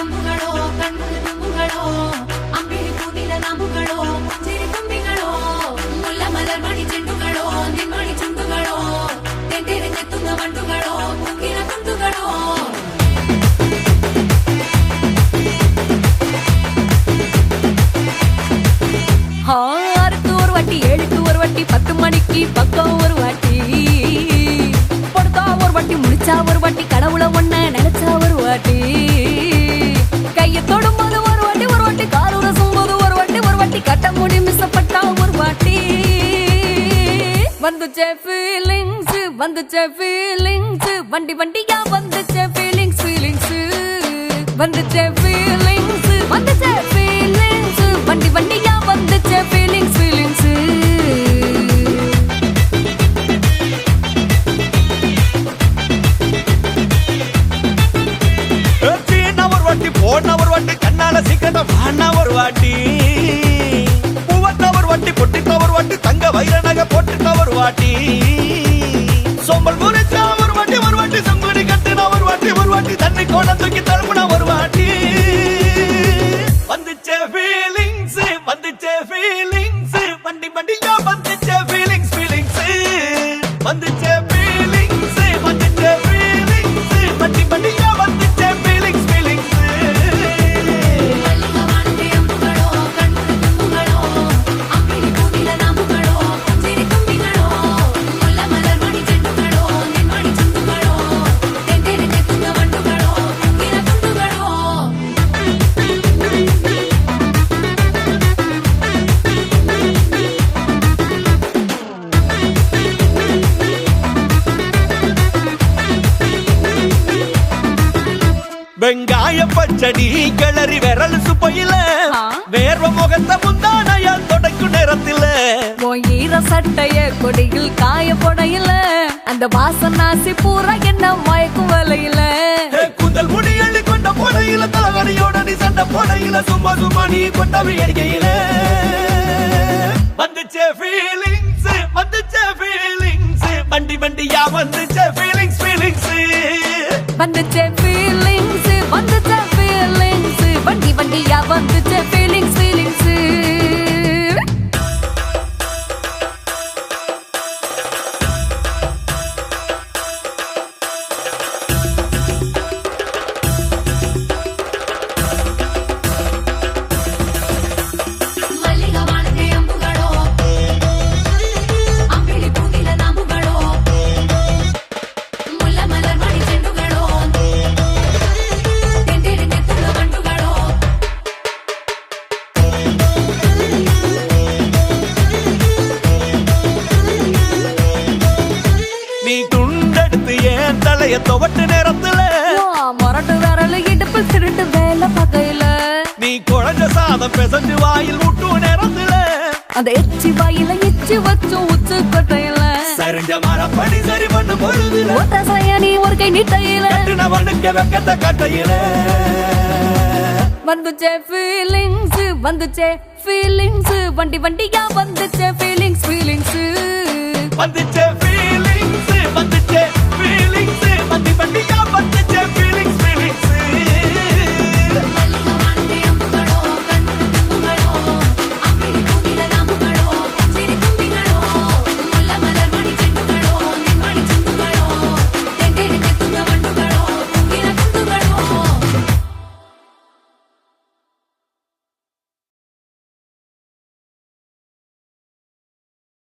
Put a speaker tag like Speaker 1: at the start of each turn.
Speaker 1: റമ്പുകളോ കണ്ണുകൾ തുമ്പുകളോ അമ്പിളി പൂനില നാമ്പുകളോ പുഞ്ചിരി മുല്ലമലർ മണി ചെണ്ടുകളോ നിൻമണി ചുണ്ടുകളോ തെന്തിരിഞ്ഞെത്തുന്ന വണ്ടുകളോ കുങ്കില കുണ്ടുകളോ.
Speaker 2: ஆறுக்கு ஒரு வாட்டி ஏழுக்கு ஒரு வாட்டி பத்து மணிக்கு பக்கம் ஒரு வாட்டி படுத்தா ஒரு வாட்டி முடிச்சா ஒரு வாட்டி வந்துச்சே ஃபீலிங்ஸ் வந்துச்சே ஃபீலிங்ஸ் வண்டி வண்டியா வந்துச்சே ஃபீலிங்ஸ் ஃபீலிங்ஸ் வந்துச்சே ஃபீலிங்ஸ் வந்துச்சே ஃபீலிங்ஸ் வண்டி வண்டியா வந்துச்சே ஃபீலிங்ஸ் ஃபீலிங்ஸ்
Speaker 3: சீனா ஒரு வாட்டி போனா ஒரு வாட்டி கண்ணால சீக்கிரம் வானா ஒரு வாட்டி. வாட்டி. சோம்பல் முறிச்சா ஒரு வாட்டி ஒரு வாட்டி சங்குடி கட்டுனா ஒரு வாட்டி ஒரு வாட்டி தண்ணி கோண தூக்கி தழுப்புனா ஒரு வாட்டி. வந்துச்சே ஃபீலிங்ஸ் வந்துச்சே ஃபீலிங்ஸ் வண்டி வண்டியா வந்துச்சே ஃபீலிங்ஸ் ஃபீலிங்ஸ் வந்துச்சே பச்சடி கிளறி விரல் சுப்பையில. வேர்வ முகத்த முந்தானையால் தொடக்கும் நேரத்தில.
Speaker 2: ஈர சட்டைய கொடியில் காய போடையில. அந்த வாசனாசி பூரா என்ன மயக்கும் வலையில.
Speaker 3: கூந்தல் முடி அள்ளி கொண்ட போடையில தலைவலியோட நீ சண்டை போடையில சும்மா சும்மா நீ கொண்ட வேடிக்கையில. வந்துச்சே ஃபீலிங்ஸ் வந்துச்சே ஃபீலிங்ஸ் வண்டி வண்டியா வந்துச்சே ஃபீலிங்ஸ் ஃபீலிங்ஸ்
Speaker 2: வந்துச்சே ஃபீலிங்ஸ் வண்டியா வந்துச்சே
Speaker 3: தலைய துவட்டு நேரத்துல.
Speaker 2: மொரட்டு விரல் இடுப்பு திருட்டு வேலை பகையில.
Speaker 3: நீ குழஞ்ச சாதம் பெசஞ்சு வாயில் விட்டு நேரத்துல.
Speaker 2: அந்த எச்சி வாயில எச்சி வச்சு உச்சு கொட்டையில.
Speaker 3: சரிஞ்ச மரப்படி சரி பண்ணு பொழுதுல.
Speaker 2: ஒத்த சயனி ஒரு கை நீட்டையில.
Speaker 3: கட்டுனவனுக்கு வெக்கத்த கட்டையில.
Speaker 2: வந்துச்சே ஃபீலிங்ஸ் வந்துச்சே ஃபீலிங்ஸ் வண்டி வண்டியா வந்துச்சே ஃபீலிங்ஸ் ஃபீலிங்ஸ்
Speaker 3: வந்துச்சே